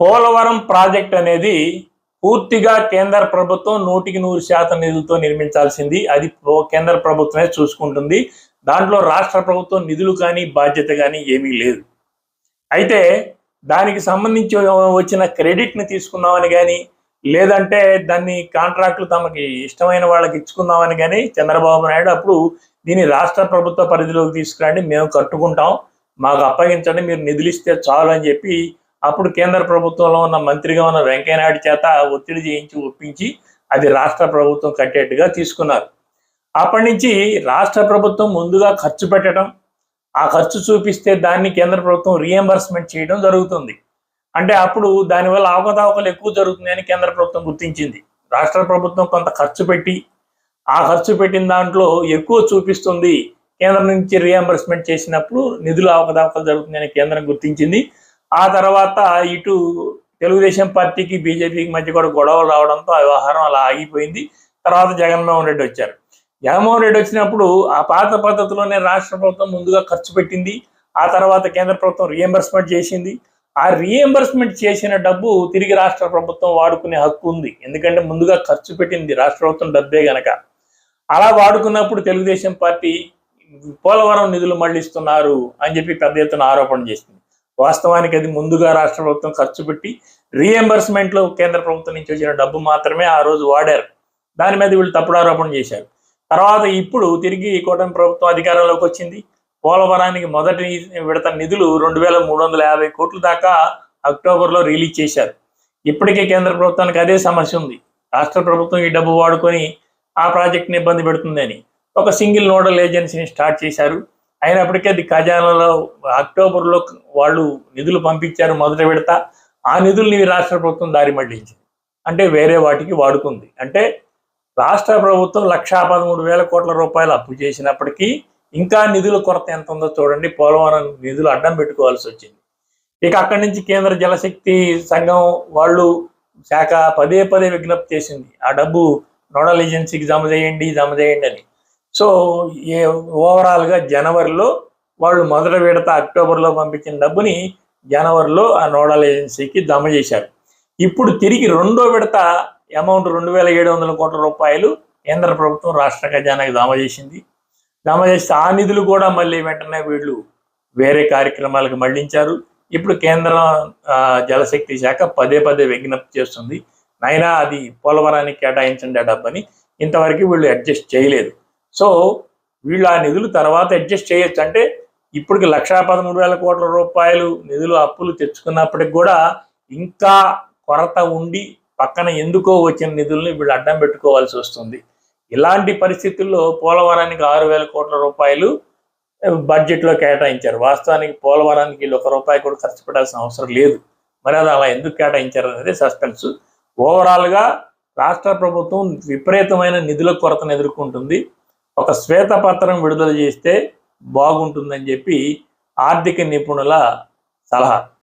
Polavaram project అనేది పూర్తిగా కేంద్ర ప్రభుత్వం నూటికి నూరు శాతం నిధులతో నిర్మించాల్సింది. అది కేంద్ర ప్రభుత్వమే చూసుకుంటుంది. దాంట్లో రాష్ట్ర ప్రభుత్వం నిధులు కానీ బాధ్యత కానీ ఏమీ లేదు. అయితే దానికి సంబంధించి వచ్చిన క్రెడిట్ని తీసుకుందామని కానీ లేదంటే దాన్ని కాంట్రాక్టులు తమకి ఇష్టమైన వాళ్ళకి ఇచ్చుకుందామని కానీ చంద్రబాబు నాయుడు అప్పుడు దీన్ని రాష్ట్ర ప్రభుత్వ పరిధిలోకి తీసుకురండి మేము కట్టుకుంటాం. మాకు అప్పగించండి మీరు నిధులు ఇస్తే చాలు అని చెప్పి అప్పుడు కేంద్ర ప్రభుత్వంలో ఉన్న మంత్రిగా ఉన్న వెంకయ్యనాయుడు చేత ఒత్తిడి చేయించి ఒప్పించి అది రాష్ట్ర ప్రభుత్వం కట్టేట్టుగా తీసుకున్నారు. అప్పటి నుంచి రాష్ట్ర ప్రభుత్వం ముందుగా ఖర్చు పెట్టడం ఆ ఖర్చు చూపిస్తే దాన్ని కేంద్ర ప్రభుత్వం రియంబర్స్మెంట్ చేయడం జరుగుతుంది. అంటే అప్పుడు దానివల్ల అవకతవకలు ఎక్కువ జరుగుతున్నాయని కేంద్ర ప్రభుత్వం గుర్తించింది. రాష్ట్ర ప్రభుత్వం కొంత ఖర్చు పెట్టి ఆ ఖర్చు పెట్టిన దాంట్లో ఎక్కువ చూపిస్తుంది. కేంద్రం నుంచి రియంబర్స్మెంట్ చేసినప్పుడు నిధులు అవకతవకలు జరుగుతుందని కేంద్రం గుర్తించింది. ఆ తర్వాత ఇటు తెలుగుదేశం పార్టీకి బీజేపీకి మధ్య కూడా గొడవలు రావడంతో ఆ వ్యవహారం అలా ఆగిపోయింది. తర్వాత జగన్మోహన్ రెడ్డి వచ్చారు. జగన్మోహన్ రెడ్డి వచ్చినప్పుడు ఆ పాత పద్ధతిలోనే రాష్ట్ర ప్రభుత్వం ముందుగా ఖర్చు పెట్టింది. ఆ తర్వాత కేంద్ర ప్రభుత్వం రీఎంబర్స్మెంట్ చేసింది. ఆ రీఎంబర్స్మెంట్ చేసిన డబ్బు తిరిగి రాష్ట్ర ప్రభుత్వం వాడుకునే హక్కు ఉంది. ఎందుకంటే ముందుగా ఖర్చు పెట్టింది రాష్ట్ర ప్రభుత్వం డబ్బే గనక. అలా వాడుకున్నప్పుడు తెలుగుదేశం పార్టీ పోలవరం నిధులు మళ్ళిస్తున్నారు అని చెప్పి పెద్ద ఎత్తున ఆరోపణ చేసింది. వాస్తవానికి అది ముందుగా రాష్ట్ర ప్రభుత్వం ఖర్చు పెట్టి రీఎంబర్స్మెంట్లో కేంద్ర ప్రభుత్వం నుంచి వచ్చిన డబ్బు మాత్రమే ఆ రోజు వాడారు. దాని మీద వీళ్ళు తప్పుడు ఆరోపణ చేశారు. తర్వాత ఇప్పుడు తిరిగి కూటమి ప్రభుత్వం అధికారంలోకి వచ్చింది. పోలవరానికి మొదటి విడత నిధులు రెండు వేల మూడు వందల యాభై కోట్ల దాకా అక్టోబర్లో రిలీజ్ చేశారు. ఇప్పటికే కేంద్ర ప్రభుత్వానికి అదే సమస్య ఉంది. రాష్ట్ర ప్రభుత్వం ఈ డబ్బు వాడుకొని ఆ ప్రాజెక్ట్ని ఇబ్బంది పెడుతుందని ఒక సింగిల్ నోడల్ ఏజెన్సీని స్టార్ట్ చేశారు. అయినప్పటికీ అది ఖజానాలో అక్టోబర్లో వాళ్ళు నిధులు పంపించారు మొదటి విడత. ఆ నిధుల్ని రాష్ట్ర ప్రభుత్వం దారి మళ్ళించింది. అంటే వేరే వాటికి వాడుకుంది అంటే రాష్ట్ర ప్రభుత్వం లక్షా పదమూడు వేల కోట్ల రూపాయలు అప్పు చేసినప్పటికీ ఇంకా నిధుల కొరత ఎంత ఉందో చూడండి. పోలవరం నిధులు అడ్డం పెట్టుకోవాల్సి వచ్చింది. ఇక అక్కడి నుంచి కేంద్ర జలశక్తి సంఘం వాళ్ళు శాఖ పదే పదే విజ్ఞప్తి చేసింది. ఆ డబ్బు నోడల్ ఏజెన్సీకి జమ చేయండి జమ చేయండి అని. సో ఏ ఓవరాల్గా జనవరిలో వాళ్ళు మొదటి విడత అక్టోబర్లో పంపించిన డబ్బుని జనవరిలో ఆ నోడల్ ఏజెన్సీకి జమ చేశారు. ఇప్పుడు తిరిగి రెండో విడత అమౌంట్ రెండు వేల ఏడు వందల కోట్ల రూపాయలు కేంద్ర ప్రభుత్వం రాష్ట్ర ఖజానాకి జమ చేసింది. జమ చేస్తే ఆ నిధులు కూడా మళ్ళీ వెంటనే వీళ్ళు వేరే కార్యక్రమాలకు మళ్ళించారు. ఇప్పుడు కేంద్ర జలశక్తి శాఖ పదే పదే విజ్ఞప్తి చేస్తుంది. నైనా అది పోలవరానికి కేటాయించండి ఆ డబ్బని. ఇంతవరకు వీళ్ళు అడ్జస్ట్ చేయలేదు. సో వీళ్ళు ఆ నిధులు తర్వాత అడ్జస్ట్ చేయొచ్చు. అంటే ఇప్పటికి లక్షా పదమూడు వేల కోట్ల రూపాయలు నిధులు అప్పులు తెచ్చుకున్నప్పటికి కూడా ఇంకా కొరత ఉండి పక్కన ఎందుకో వచ్చిన నిధుల్ని వీళ్ళు అడ్డం పెట్టుకోవాల్సి వస్తుంది. ఇలాంటి పరిస్థితుల్లో పోలవరానికి ఆరు వేల కోట్ల రూపాయలు బడ్జెట్లో కేటాయించారు. వాస్తవానికి పోలవరానికి వీళ్ళు ఒక రూపాయి కూడా ఖర్చు పెట్టాల్సిన అవసరం లేదు. మరి అది అలా ఎందుకు కేటాయించారు అనేది సస్పెన్స్. ఓవరాల్గా రాష్ట్ర ప్రభుత్వం విపరీతమైన నిధుల కొరతను ఎదుర్కొంటుంది. ఒక శ్వేతపత్రం విడుదల చేస్తే బాగుంటుందని చెప్పి ఆర్థిక నిపుణుల సలహా.